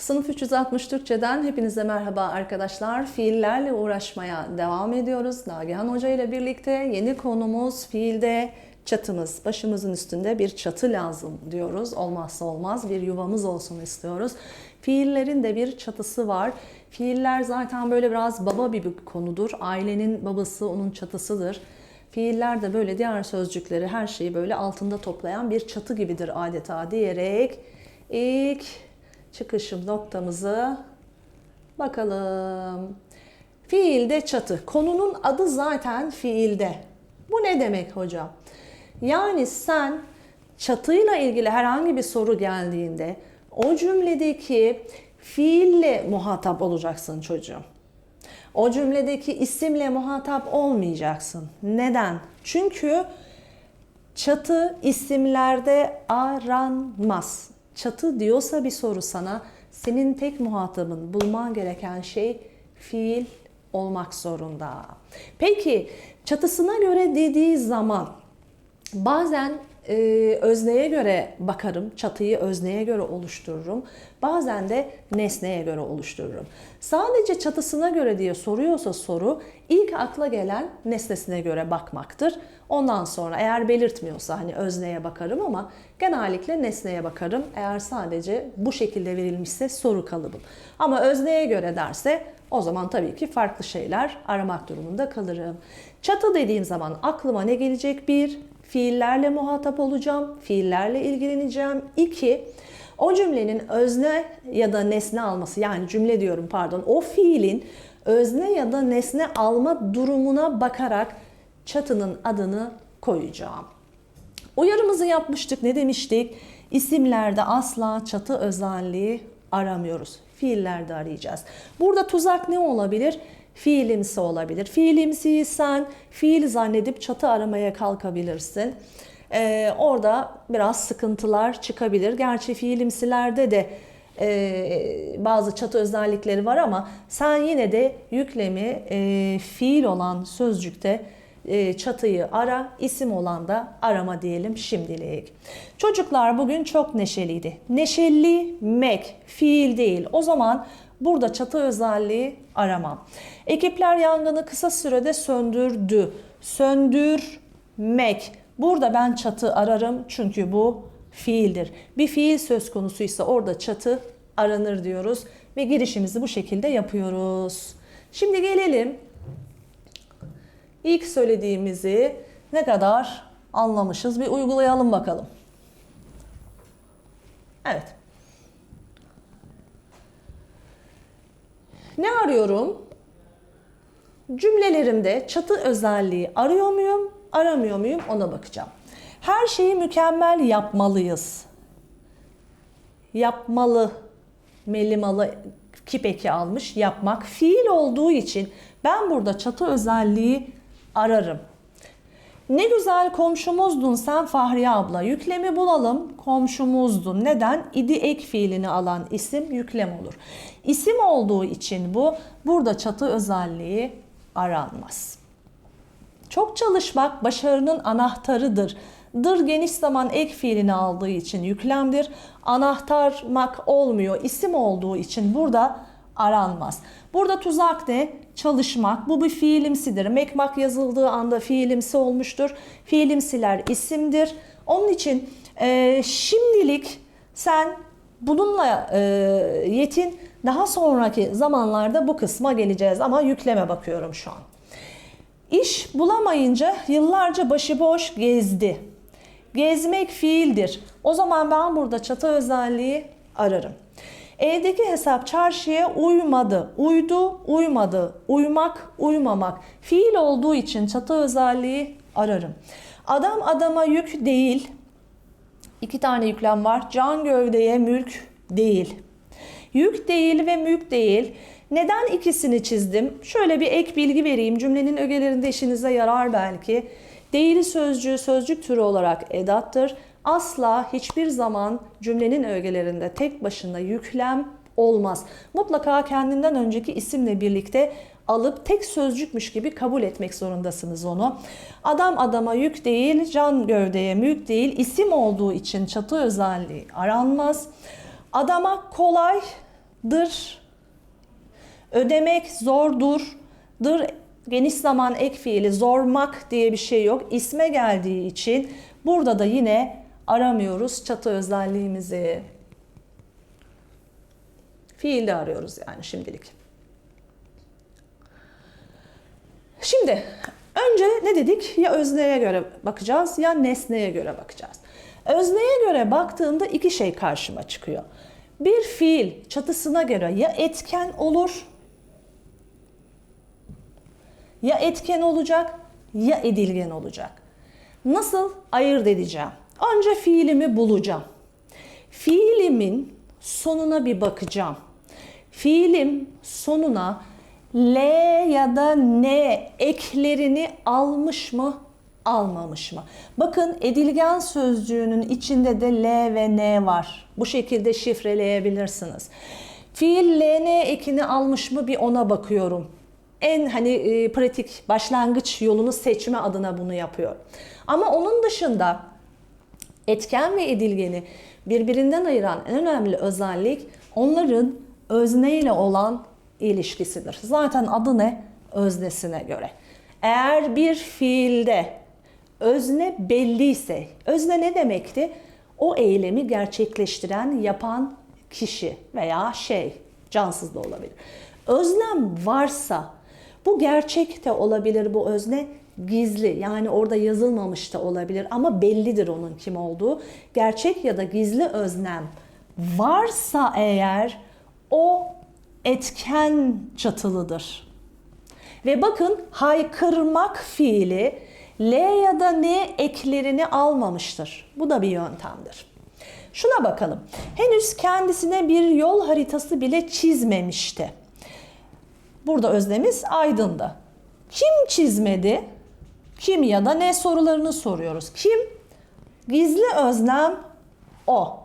Sınıf 360 Türkçe'den hepinize merhaba arkadaşlar. Fiillerle uğraşmaya devam ediyoruz. Nagihan Hoca ile birlikte yeni konumuz fiilde çatımız. Başımızın üstünde bir çatı lazım diyoruz. Olmazsa olmaz bir yuvamız olsun istiyoruz. Fiillerin de bir çatısı var. Fiiller zaten böyle biraz baba bir konudur. Ailenin babası onun çatısıdır. Fiiller de böyle diğer sözcükleri her şeyi böyle altında toplayan bir çatı gibidir adeta diyerek ilk çıkışım noktamızı bakalım. Fiilde çatı. Konunun adı zaten fiilde. Bu ne demek hocam? Yani sen çatıyla ilgili herhangi bir soru geldiğinde o cümledeki fiille muhatap olacaksın çocuğum. O cümledeki isimle muhatap olmayacaksın. Neden? Çünkü çatı isimlerde aranmaz. Çatı diyorsa bir soru sana senin tek muhatabın bulman gereken şey fiil olmak zorunda. Peki çatısına göre dediği zaman bazen e, özneye göre bakarım, çatıyı özneye göre oluştururum. Bazen de nesneye göre oluştururum. Sadece çatısına göre diye soruyorsa soru ilk akla gelen nesnesine göre bakmaktır. Ondan sonra eğer belirtmiyorsa hani özneye bakarım ama genellikle nesneye bakarım. Eğer sadece bu şekilde verilmişse soru kalıbım. Ama özneye göre derse o zaman tabii ki farklı şeyler aramak durumunda kalırım. Çatı dediğim zaman aklıma ne gelecek? Bir, fiillerle muhatap olacağım, fiillerle ilgileneceğim. İki, o cümlenin özne ya da nesne alması yani cümle diyorum pardon o fiilin özne ya da nesne alma durumuna bakarak çatının adını koyacağım. Uyarımızı yapmıştık. Ne demiştik? İsimlerde asla çatı özelliği aramıyoruz. Fiillerde arayacağız. Burada tuzak ne olabilir? Fiilimsi olabilir. Fiilimsiyi sen fiil zannedip çatı aramaya kalkabilirsin. Ee, orada biraz sıkıntılar çıkabilir. Gerçi fiilimsilerde de e, bazı çatı özellikleri var ama sen yine de yüklemi e, fiil olan sözcükte e, çatıyı ara, isim olan da arama diyelim şimdilik. Çocuklar bugün çok neşeliydi. Neşeli mek, fiil değil. O zaman burada çatı özelliği aramam. Ekipler yangını kısa sürede söndürdü. Söndürmek. Burada ben çatı ararım çünkü bu fiildir. Bir fiil söz konusuysa orada çatı aranır diyoruz ve girişimizi bu şekilde yapıyoruz. Şimdi gelelim ilk söylediğimizi ne kadar anlamışız bir uygulayalım bakalım. Evet. Ne arıyorum? Cümlelerimde çatı özelliği arıyor muyum, aramıyor muyum ona bakacağım. Her şeyi mükemmel yapmalıyız. Yapmalı, melimalı kipeki almış yapmak fiil olduğu için ben burada çatı özelliği ararım. Ne güzel komşumuzdun sen Fahriye abla. Yüklemi bulalım. Komşumuzdun. Neden? İdi ek fiilini alan isim yüklem olur. İsim olduğu için bu burada çatı özelliği aranmaz. Çok çalışmak başarının anahtarıdır. Dır geniş zaman ek fiilini aldığı için yüklemdir. Anahtarmak olmuyor. İsim olduğu için burada aranmaz. Burada tuzak ne? Çalışmak. Bu bir fiilimsidir. Mekmak yazıldığı anda fiilimsi olmuştur. Fiilimsiler isimdir. Onun için e, şimdilik sen bununla e, yetin. Daha sonraki zamanlarda bu kısma geleceğiz ama yükleme bakıyorum şu an. İş bulamayınca yıllarca başıboş gezdi. Gezmek fiildir. O zaman ben burada çatı özelliği ararım. Evdeki hesap çarşıya uymadı. Uydu, uymadı. Uymak, uymamak. Fiil olduğu için çatı özelliği ararım. Adam adama yük değil. İki tane yüklem var. Can gövdeye mülk değil. Yük değil ve mülk değil. Neden ikisini çizdim? Şöyle bir ek bilgi vereyim. Cümlenin ögelerinde işinize yarar belki. Değili sözcüğü sözcük türü olarak edattır. Asla hiçbir zaman cümlenin ögelerinde tek başına yüklem olmaz. Mutlaka kendinden önceki isimle birlikte alıp tek sözcükmüş gibi kabul etmek zorundasınız onu. Adam adama yük değil, can gövdeye mülk değil, isim olduğu için çatı özelliği aranmaz. Adama kolay dır. Ödemek zordur. Dır geniş zaman ek fiili zormak diye bir şey yok. İsme geldiği için burada da yine aramıyoruz çatı özelliğimizi. Fiilde arıyoruz yani şimdilik. Şimdi önce ne dedik? Ya özneye göre bakacağız ya nesneye göre bakacağız. Özneye göre baktığımda iki şey karşıma çıkıyor. Bir fiil çatısına göre ya etken olur ya etken olacak ya edilgen olacak. Nasıl ayırt edeceğim? Önce fiilimi bulacağım. Fiilimin sonuna bir bakacağım. Fiilim sonuna L ya da N eklerini almış mı, almamış mı? Bakın edilgen sözcüğünün içinde de L ve N var. Bu şekilde şifreleyebilirsiniz. Fiil L, N ekini almış mı bir ona bakıyorum. En hani e, pratik başlangıç yolunu seçme adına bunu yapıyor. Ama onun dışında etken ve edilgeni birbirinden ayıran en önemli özellik onların özneyle olan ilişkisidir. Zaten adı ne? Öznesine göre. Eğer bir fiilde özne belliyse, özne ne demekti? O eylemi gerçekleştiren, yapan kişi veya şey, cansız da olabilir. Özlem varsa bu gerçek de olabilir bu özne, gizli yani orada yazılmamış da olabilir ama bellidir onun kim olduğu. Gerçek ya da gizli özlem varsa eğer o etken çatılıdır. Ve bakın haykırmak fiili L ya da N eklerini almamıştır. Bu da bir yöntemdir. Şuna bakalım. Henüz kendisine bir yol haritası bile çizmemişti. Burada öznemiz aydındı. Kim çizmedi? Kim ya da ne sorularını soruyoruz. Kim? Gizli özlem o.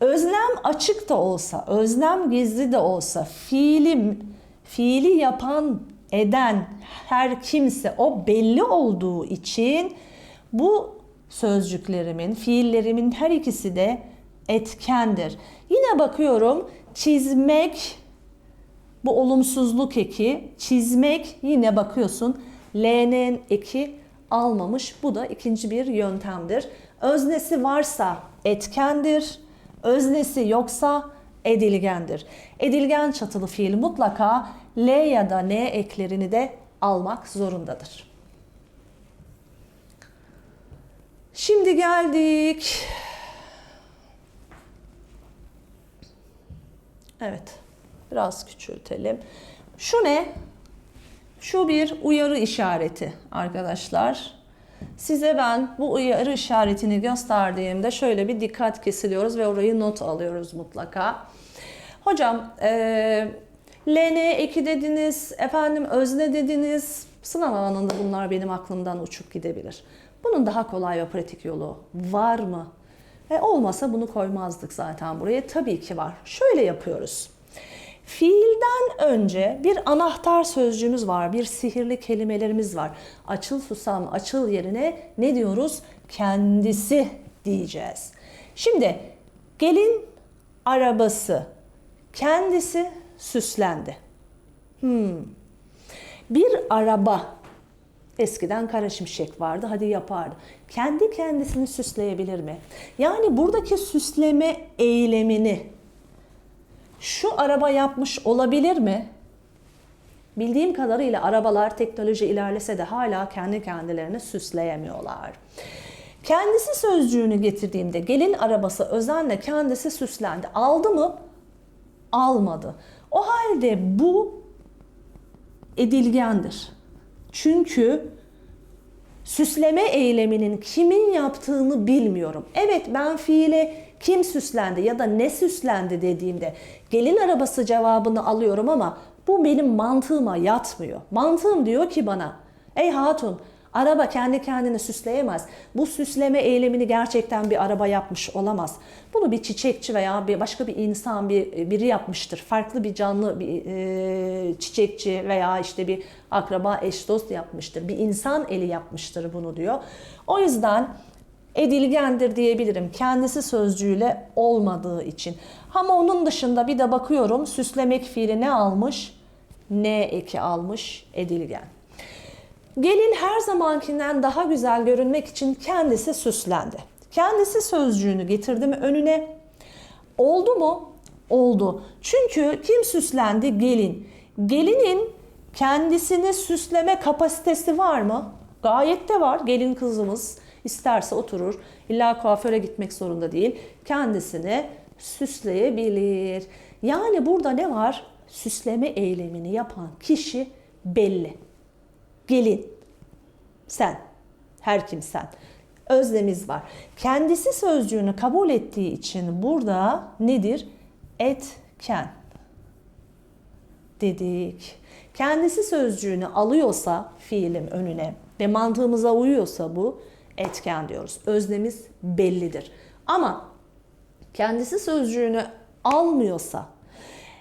Özlem açık da olsa, özlem gizli de olsa, fiilim, fiili yapan, eden her kimse o belli olduğu için bu sözcüklerimin, fiillerimin her ikisi de etkendir. Yine bakıyorum çizmek bu olumsuzluk eki, çizmek yine bakıyorsun L'nin eki almamış. Bu da ikinci bir yöntemdir. Öznesi varsa etkendir, öznesi yoksa edilgendir. Edilgen çatılı fiil mutlaka L ya da N eklerini de almak zorundadır. Şimdi geldik. Evet. Biraz küçültelim. Şu ne? Şu bir uyarı işareti arkadaşlar. Size ben bu uyarı işaretini gösterdiğimde şöyle bir dikkat kesiliyoruz ve orayı not alıyoruz mutlaka. Hocam e, LN eki dediniz, efendim özne dediniz. Sınav alanında bunlar benim aklımdan uçup gidebilir. Bunun daha kolay ve pratik yolu var mı? E, olmasa bunu koymazdık zaten buraya. Tabii ki var. Şöyle yapıyoruz. Fiilden önce bir anahtar sözcüğümüz var, bir sihirli kelimelerimiz var. Açıl susam, açıl yerine ne diyoruz? Kendisi diyeceğiz. Şimdi gelin arabası kendisi süslendi. Hmm. Bir araba Eskiden kara şimşek vardı, hadi yapardı. Kendi kendisini süsleyebilir mi? Yani buradaki süsleme eylemini şu araba yapmış olabilir mi? Bildiğim kadarıyla arabalar teknoloji ilerlese de hala kendi kendilerini süsleyemiyorlar. Kendisi sözcüğünü getirdiğimde gelin arabası özenle kendisi süslendi. Aldı mı? Almadı. O halde bu edilgendir. Çünkü süsleme eyleminin kimin yaptığını bilmiyorum. Evet ben fiile kim süslendi ya da ne süslendi dediğimde gelin arabası cevabını alıyorum ama bu benim mantığıma yatmıyor. Mantığım diyor ki bana ey hatun araba kendi kendini süsleyemez. Bu süsleme eylemini gerçekten bir araba yapmış olamaz. Bunu bir çiçekçi veya bir başka bir insan bir biri yapmıştır. Farklı bir canlı bir e, çiçekçi veya işte bir akraba eş dost yapmıştır. Bir insan eli yapmıştır bunu diyor. O yüzden edilgendir diyebilirim. Kendisi sözcüğüyle olmadığı için. Ama onun dışında bir de bakıyorum süslemek fiili ne almış? Ne eki almış? Edilgen. Gelin her zamankinden daha güzel görünmek için kendisi süslendi. Kendisi sözcüğünü getirdim önüne. Oldu mu? Oldu. Çünkü kim süslendi? Gelin. Gelinin kendisini süsleme kapasitesi var mı? Gayet de var. Gelin kızımız isterse oturur. İlla kuaföre gitmek zorunda değil. Kendisini süsleyebilir. Yani burada ne var? Süsleme eylemini yapan kişi belli. Gelin. Sen. Her kimsen. Öznemiz var. Kendisi sözcüğünü kabul ettiği için burada nedir? Etken dedik. Kendisi sözcüğünü alıyorsa fiilim önüne ve mantığımıza uyuyorsa bu etken diyoruz. Öznemiz bellidir. Ama kendisi sözcüğünü almıyorsa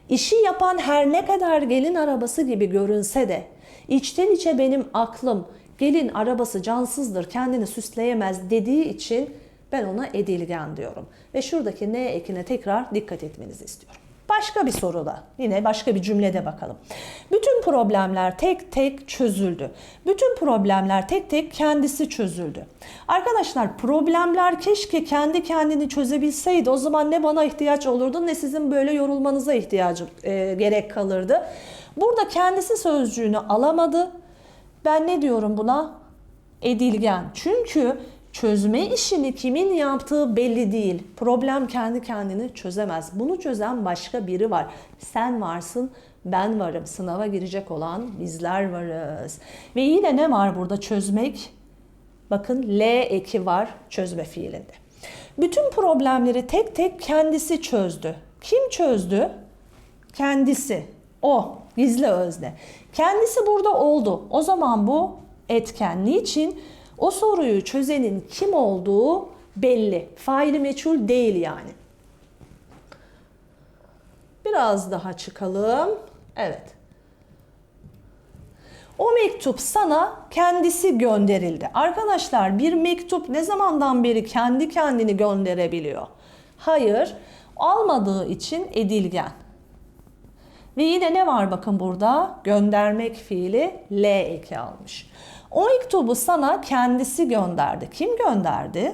işi yapan her ne kadar gelin arabası gibi görünse de içten içe benim aklım gelin arabası cansızdır kendini süsleyemez dediği için ben ona edilgen diyorum. Ve şuradaki ne ekine tekrar dikkat etmenizi istiyorum. Başka bir soruda, yine başka bir cümlede bakalım. Bütün problemler tek tek çözüldü. Bütün problemler tek tek kendisi çözüldü. Arkadaşlar problemler keşke kendi kendini çözebilseydi. O zaman ne bana ihtiyaç olurdu ne sizin böyle yorulmanıza ihtiyacı e, gerek kalırdı. Burada kendisi sözcüğünü alamadı. Ben ne diyorum buna? Edilgen. Çünkü çözme işini kimin yaptığı belli değil. Problem kendi kendini çözemez. Bunu çözen başka biri var. Sen varsın, ben varım. Sınava girecek olan bizler varız. Ve yine ne var burada çözmek? Bakın L eki var çözme fiilinde. Bütün problemleri tek tek kendisi çözdü. Kim çözdü? Kendisi. O. Gizli özne. Kendisi burada oldu. O zaman bu etkenliği için o soruyu çözenin kim olduğu belli. Faili meçhul değil yani. Biraz daha çıkalım. Evet. O mektup sana kendisi gönderildi. Arkadaşlar bir mektup ne zamandan beri kendi kendini gönderebiliyor? Hayır, almadığı için edilgen. Ve yine ne var bakın burada? Göndermek fiili L eki almış. O mektubu sana kendisi gönderdi. Kim gönderdi?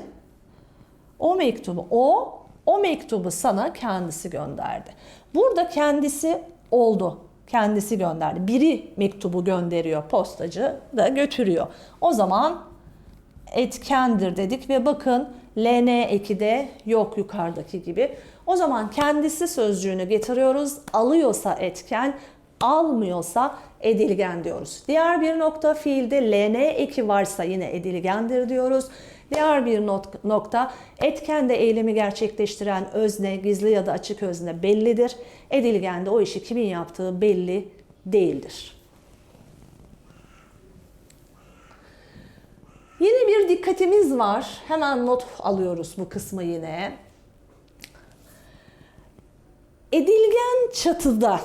O mektubu o o mektubu sana kendisi gönderdi. Burada kendisi oldu. Kendisi gönderdi. Biri mektubu gönderiyor. Postacı da götürüyor. O zaman etkendir dedik ve bakın LN eki de yok yukarıdaki gibi. O zaman kendisi sözcüğünü getiriyoruz. Alıyorsa etken, almıyorsa edilgen diyoruz. Diğer bir nokta fiilde LN eki varsa yine edilgendir diyoruz. Diğer bir nokta etkende eylemi gerçekleştiren özne, gizli ya da açık özne bellidir. Edilgende o işi kimin yaptığı belli değildir. Yine bir dikkatimiz var. Hemen not alıyoruz bu kısmı yine. Edilgen çatıda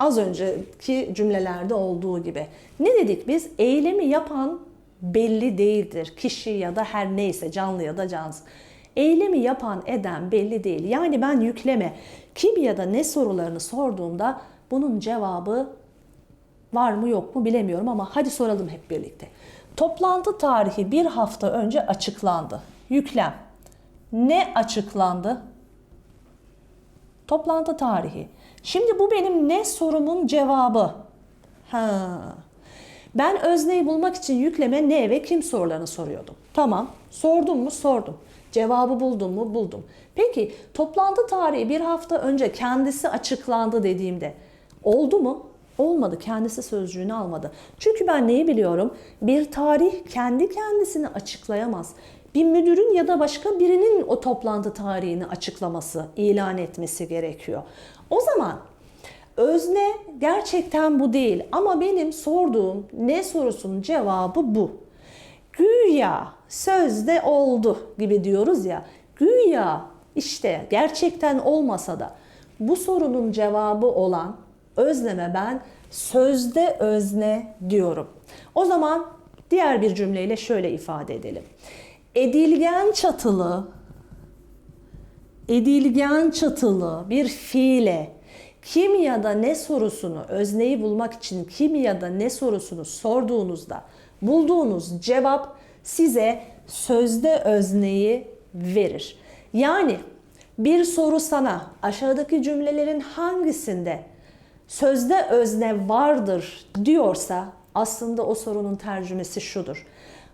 az önceki cümlelerde olduğu gibi ne dedik biz? Eylemi yapan belli değildir. Kişi ya da her neyse canlı ya da cansız. Eylemi yapan eden belli değil. Yani ben yükleme kim ya da ne sorularını sorduğumda bunun cevabı var mı yok mu bilemiyorum ama hadi soralım hep birlikte. Toplantı tarihi bir hafta önce açıklandı. Yüklem. Ne açıklandı? Toplantı tarihi. Şimdi bu benim ne sorumun cevabı. Ha. Ben özneyi bulmak için yükleme ne ve kim sorularını soruyordum. Tamam. Sordum mu? Sordum. Cevabı buldum mu? Buldum. Peki toplantı tarihi bir hafta önce kendisi açıklandı dediğimde oldu mu? Olmadı. Kendisi sözcüğünü almadı. Çünkü ben neyi biliyorum? Bir tarih kendi kendisini açıklayamaz. Bir müdürün ya da başka birinin o toplantı tarihini açıklaması, ilan etmesi gerekiyor. O zaman özne gerçekten bu değil ama benim sorduğum ne sorusunun cevabı bu. Güya sözde oldu gibi diyoruz ya. Güya işte gerçekten olmasa da bu sorunun cevabı olan özleme ben sözde özne diyorum. O zaman diğer bir cümleyle şöyle ifade edelim. Edilgen çatılı edilgen çatılı bir fiile kim ya da ne sorusunu özneyi bulmak için kim ya da ne sorusunu sorduğunuzda bulduğunuz cevap size sözde özneyi verir. Yani bir soru sana aşağıdaki cümlelerin hangisinde sözde özne vardır diyorsa aslında o sorunun tercümesi şudur.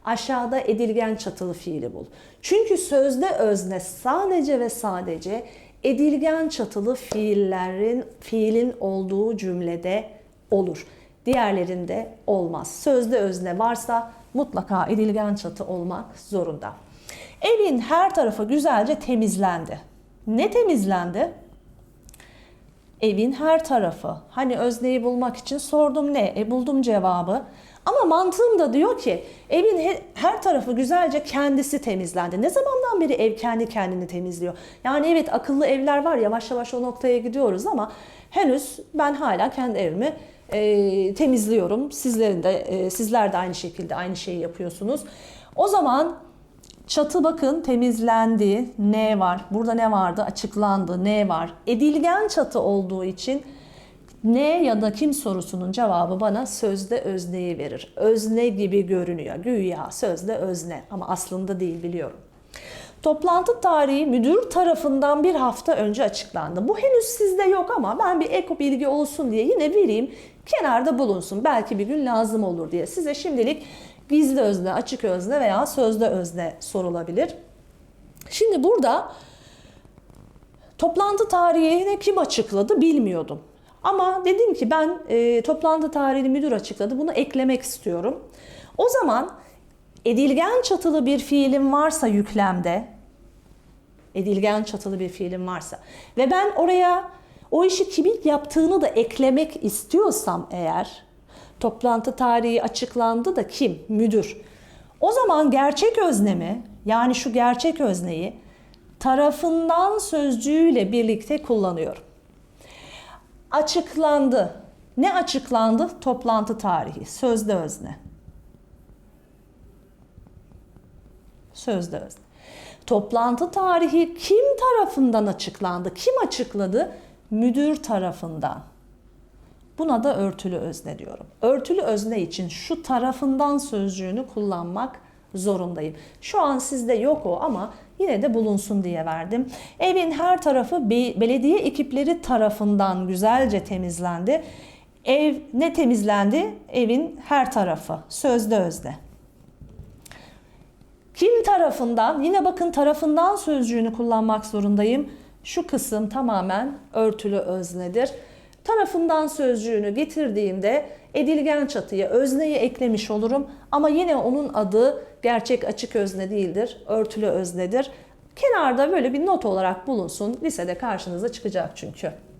Aşağıda edilgen çatılı fiili bul. Çünkü sözde özne sadece ve sadece edilgen çatılı fiillerin fiilin olduğu cümlede olur. Diğerlerinde olmaz. Sözde özne varsa mutlaka edilgen çatı olmak zorunda. Evin her tarafı güzelce temizlendi. Ne temizlendi? Evin her tarafı. Hani özneyi bulmak için sordum ne? E buldum cevabı. Ama mantığım da diyor ki evin he- her tarafı güzelce kendisi temizlendi. Ne zamandan beri ev kendi kendini temizliyor? Yani evet akıllı evler var yavaş yavaş o noktaya gidiyoruz ama henüz ben hala kendi evimi e, temizliyorum. Sizlerin de e, sizler de aynı şekilde aynı şeyi yapıyorsunuz. O zaman Çatı bakın temizlendi. Ne var? Burada ne vardı? Açıklandı. Ne var? Edilgen çatı olduğu için ne ya da kim sorusunun cevabı bana sözde özneyi verir. Özne gibi görünüyor. Güya sözde özne ama aslında değil biliyorum. Toplantı tarihi müdür tarafından bir hafta önce açıklandı. Bu henüz sizde yok ama ben bir eko bilgi olsun diye yine vereyim. Kenarda bulunsun. Belki bir gün lazım olur diye. Size şimdilik gizli özne, açık özne veya sözde özne sorulabilir. Şimdi burada toplantı tarihini kim açıkladı bilmiyordum. Ama dedim ki ben e, toplantı tarihini müdür açıkladı. Bunu eklemek istiyorum. O zaman edilgen çatılı bir fiilim varsa yüklemde, edilgen çatılı bir fiilim varsa ve ben oraya o işi kimin yaptığını da eklemek istiyorsam eğer toplantı tarihi açıklandı da kim? Müdür. O zaman gerçek öznemi yani şu gerçek özneyi tarafından sözcüğüyle birlikte kullanıyorum. Açıklandı. Ne açıklandı? Toplantı tarihi. Sözde özne. Sözde özne. Toplantı tarihi kim tarafından açıklandı? Kim açıkladı? Müdür tarafından. Buna da örtülü özne diyorum. Örtülü özne için şu tarafından sözcüğünü kullanmak zorundayım. Şu an sizde yok o ama yine de bulunsun diye verdim. Evin her tarafı be- belediye ekipleri tarafından güzelce temizlendi. Ev ne temizlendi? Evin her tarafı. Sözde özne. Kim tarafından? Yine bakın tarafından sözcüğünü kullanmak zorundayım. Şu kısım tamamen örtülü öznedir. Tarafından sözcüğünü getirdiğimde edilgen çatıya özneyi eklemiş olurum ama yine onun adı gerçek açık özne değildir, örtülü öznedir. Kenarda böyle bir not olarak bulunsun. Lisede karşınıza çıkacak çünkü.